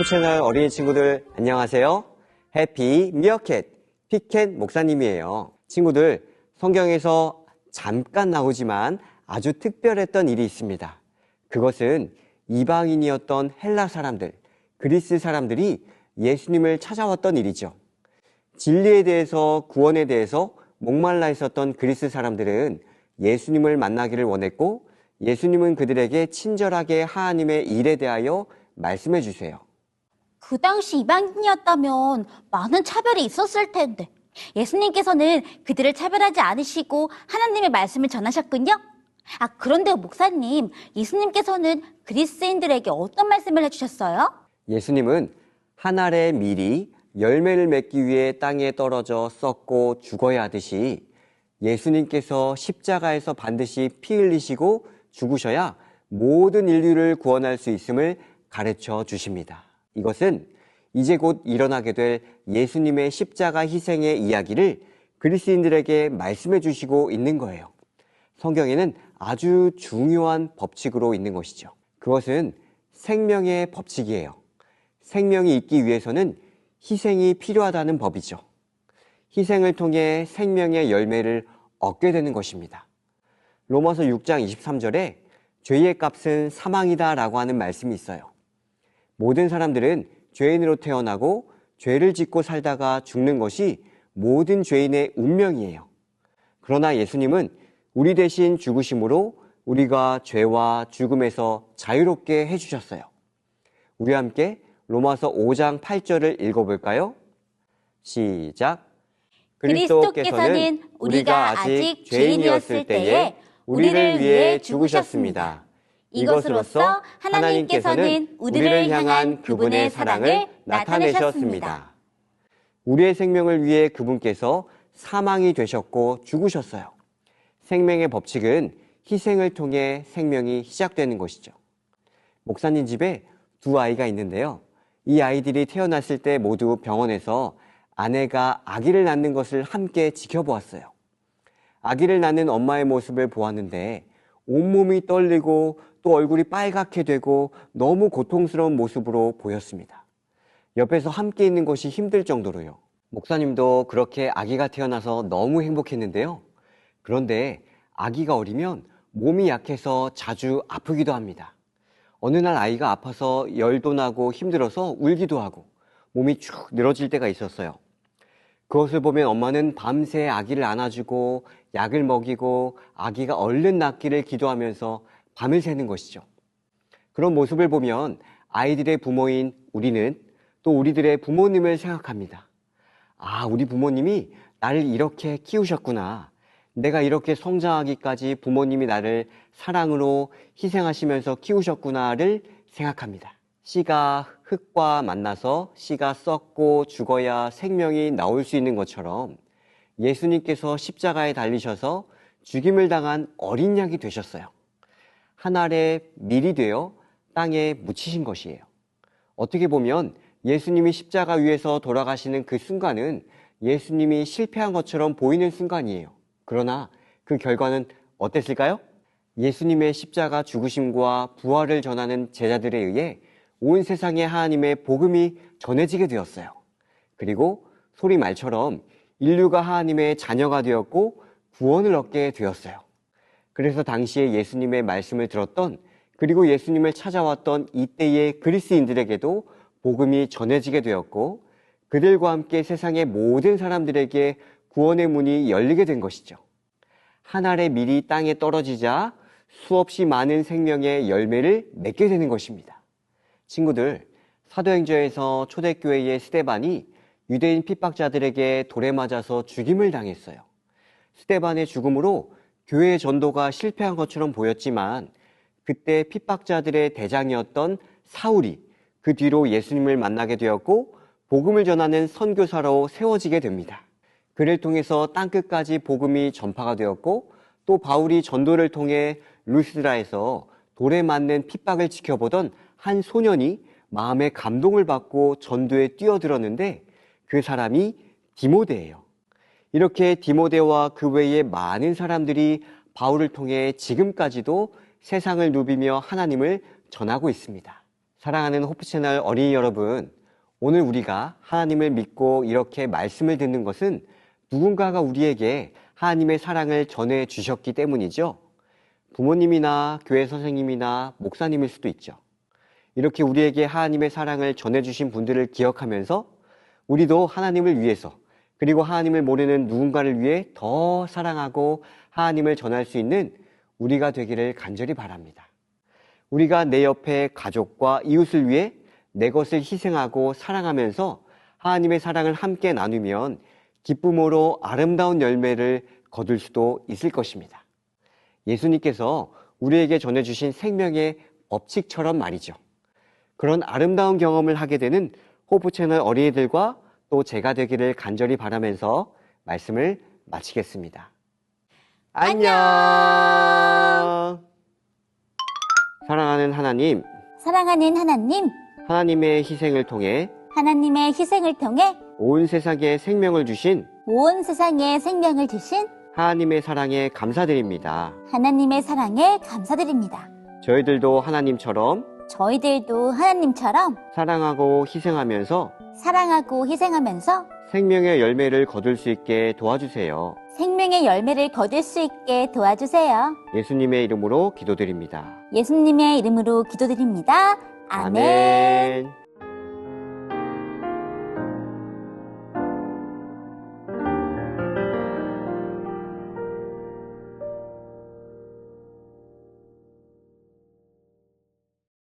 호프 채널 어린이 친구들 안녕하세요. 해피 미어캣 피켓 목사님이에요. 친구들 성경에서 잠깐 나오지만 아주 특별했던 일이 있습니다. 그것은 이방인이었던 헬라 사람들, 그리스 사람들이 예수님을 찾아왔던 일이죠. 진리에 대해서 구원에 대해서 목말라 있었던 그리스 사람들은 예수님을 만나기를 원했고 예수님은 그들에게 친절하게 하나님의 일에 대하여 말씀해 주세요. 그 당시 이방인이었다면 많은 차별이 있었을 텐데 예수님께서는 그들을 차별하지 않으시고 하나님의 말씀을 전하셨군요. 아, 그런데 목사님, 예수님께서는 그리스인들에게 어떤 말씀을 해주셨어요? 예수님은 한 알의 밀이 열매를 맺기 위해 땅에 떨어져 썩고 죽어야 하듯이 예수님께서 십자가에서 반드시 피 흘리시고 죽으셔야 모든 인류를 구원할 수 있음을 가르쳐 주십니다. 이것은 이제 곧 일어나게 될 예수님의 십자가 희생의 이야기를 그리스인들에게 말씀해 주시고 있는 거예요. 성경에는 아주 중요한 법칙으로 있는 것이죠. 그것은 생명의 법칙이에요. 생명이 있기 위해서는 희생이 필요하다는 법이죠. 희생을 통해 생명의 열매를 얻게 되는 것입니다. 로마서 6장 23절에 죄의 값은 사망이다 라고 하는 말씀이 있어요. 모든 사람들은 죄인으로 태어나고 죄를 짓고 살다가 죽는 것이 모든 죄인의 운명이에요. 그러나 예수님은 우리 대신 죽으심으로 우리가 죄와 죽음에서 자유롭게 해주셨어요. 우리 함께 로마서 5장 8절을 읽어볼까요? 시작. 그리스도께서는 우리가 아직 죄인이었을 때에 우리를 위해 죽으셨습니다. 이것으로써 하나님께서는 우리를 향한 그분의 사랑을 나타내셨습니다. 우리의 생명을 위해 그분께서 사망이 되셨고 죽으셨어요. 생명의 법칙은 희생을 통해 생명이 시작되는 것이죠. 목사님 집에 두 아이가 있는데요. 이 아이들이 태어났을 때 모두 병원에서 아내가 아기를 낳는 것을 함께 지켜보았어요. 아기를 낳는 엄마의 모습을 보았는데 온몸이 떨리고 또 얼굴이 빨갛게 되고 너무 고통스러운 모습으로 보였습니다. 옆에서 함께 있는 것이 힘들 정도로요. 목사님도 그렇게 아기가 태어나서 너무 행복했는데요. 그런데 아기가 어리면 몸이 약해서 자주 아프기도 합니다. 어느 날 아이가 아파서 열도 나고 힘들어서 울기도 하고 몸이 쭉 늘어질 때가 있었어요. 그것을 보면 엄마는 밤새 아기를 안아주고 약을 먹이고 아기가 얼른 낫기를 기도하면서 밤을 새는 것이죠. 그런 모습을 보면 아이들의 부모인 우리는 또 우리들의 부모님을 생각합니다. 아, 우리 부모님이 나를 이렇게 키우셨구나. 내가 이렇게 성장하기까지 부모님이 나를 사랑으로 희생하시면서 키우셨구나를 생각합니다. 씨가 흙과 만나서 씨가 썩고 죽어야 생명이 나올 수 있는 것처럼 예수님께서 십자가에 달리셔서 죽임을 당한 어린 양이 되셨어요. 한 알의 밀이 되어 땅에 묻히신 것이에요. 어떻게 보면 예수님이 십자가 위에서 돌아가시는 그 순간은 예수님이 실패한 것처럼 보이는 순간이에요. 그러나 그 결과는 어땠을까요? 예수님의 십자가 죽으심과 부활을 전하는 제자들에 의해 온 세상에 하나님의 복음이 전해지게 되었어요. 그리고 소리 말처럼 인류가 하나님의 자녀가 되었고 구원을 얻게 되었어요. 그래서 당시에 예수님의 말씀을 들었던 그리고 예수님을 찾아왔던 이때의 그리스인들에게도 복음이 전해지게 되었고 그들과 함께 세상의 모든 사람들에게 구원의 문이 열리게 된 것이죠. 한 알의 밀이 땅에 떨어지자 수없이 많은 생명의 열매를 맺게 되는 것입니다. 친구들, 사도행전에서 초대교회의 스테반이 유대인 핍박자들에게 돌에 맞아서 죽임을 당했어요. 스테반의 죽음으로 교회의 전도가 실패한 것처럼 보였지만 그때 핍박자들의 대장이었던 사울이 그 뒤로 예수님을 만나게 되었고 복음을 전하는 선교사로 세워지게 됩니다. 그를 통해서 땅끝까지 복음이 전파가 되었고 또 바울이 전도를 통해 루스드라에서 돌에 맞는 핍박을 지켜보던 한 소년이 마음의 감동을 받고 전도에 뛰어들었는데 그 사람이 디모데예요. 이렇게 디모데와 그 외에 많은 사람들이 바울을 통해 지금까지도 세상을 누비며 하나님을 전하고 있습니다. 사랑하는 호프 채널 어린이 여러분, 오늘 우리가 하나님을 믿고 이렇게 말씀을 듣는 것은 누군가가 우리에게 하나님의 사랑을 전해 주셨기 때문이죠. 부모님이나 교회 선생님이나 목사님일 수도 있죠. 이렇게 우리에게 하나님의 사랑을 전해 주신 분들을 기억하면서 우리도 하나님을 위해서 그리고 하나님을 모르는 누군가를 위해 더 사랑하고 하나님을 전할 수 있는 우리가 되기를 간절히 바랍니다. 우리가 내 옆에 가족과 이웃을 위해 내 것을 희생하고 사랑하면서 하나님의 사랑을 함께 나누면 기쁨으로 아름다운 열매를 거둘 수도 있을 것입니다. 예수님께서 우리에게 전해주신 생명의 법칙처럼 말이죠. 그런 아름다운 경험을 하게 되는 호프 채널 어린이들과 또 제가 되기를 간절히 바라면서 말씀을 마치겠습니다. 안녕! 사랑하는 하나님, 사랑하는 하나님, 하나님의 희생을 통해 하나님의 희생을 통해 온 세상에 생명을 주신 온 세상에 생명을 주신 하나님의 사랑에 감사드립니다. 하나님의 사랑에 감사드립니다. 저희들도 하나님처럼 저희들도 하나님처럼 사랑하고 희생하면서 사랑하고 희생하면서 생명의 열매를 거둘 수 있게 도와주세요. 생명의 열매를 거둘 수 있게 도와주세요. 예수님의 이름으로 기도드립니다. 예수님의 이름으로 기도드립니다. 아멘. 아멘.